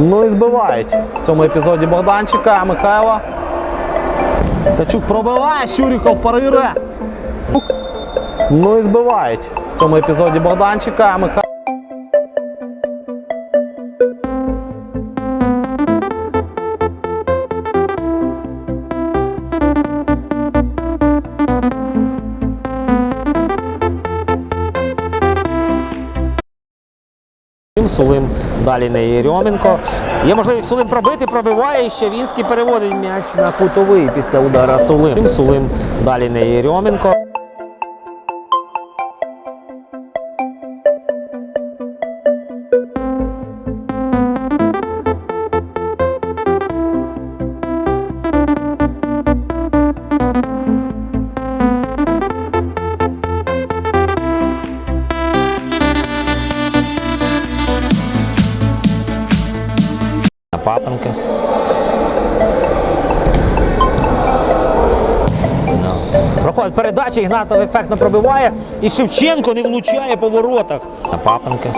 Ну і збивають в цьому епізоді Богданчика, Михайла. Качук пробиває, Щуріков парирує. Ну і збивають в цьому епізоді Богданчика, Михайла. Сулим далі не Єрьоменко. Є можливість Сулим пробити, пробиває і ще Вінський переводить м'яч на кутовий після удара Сулим. Сулим далі не Єрьоменко. Ну. Проходить передача, Ігнатов ефектно пробиває. І Шевченко не влучає по воротах. На Папенка.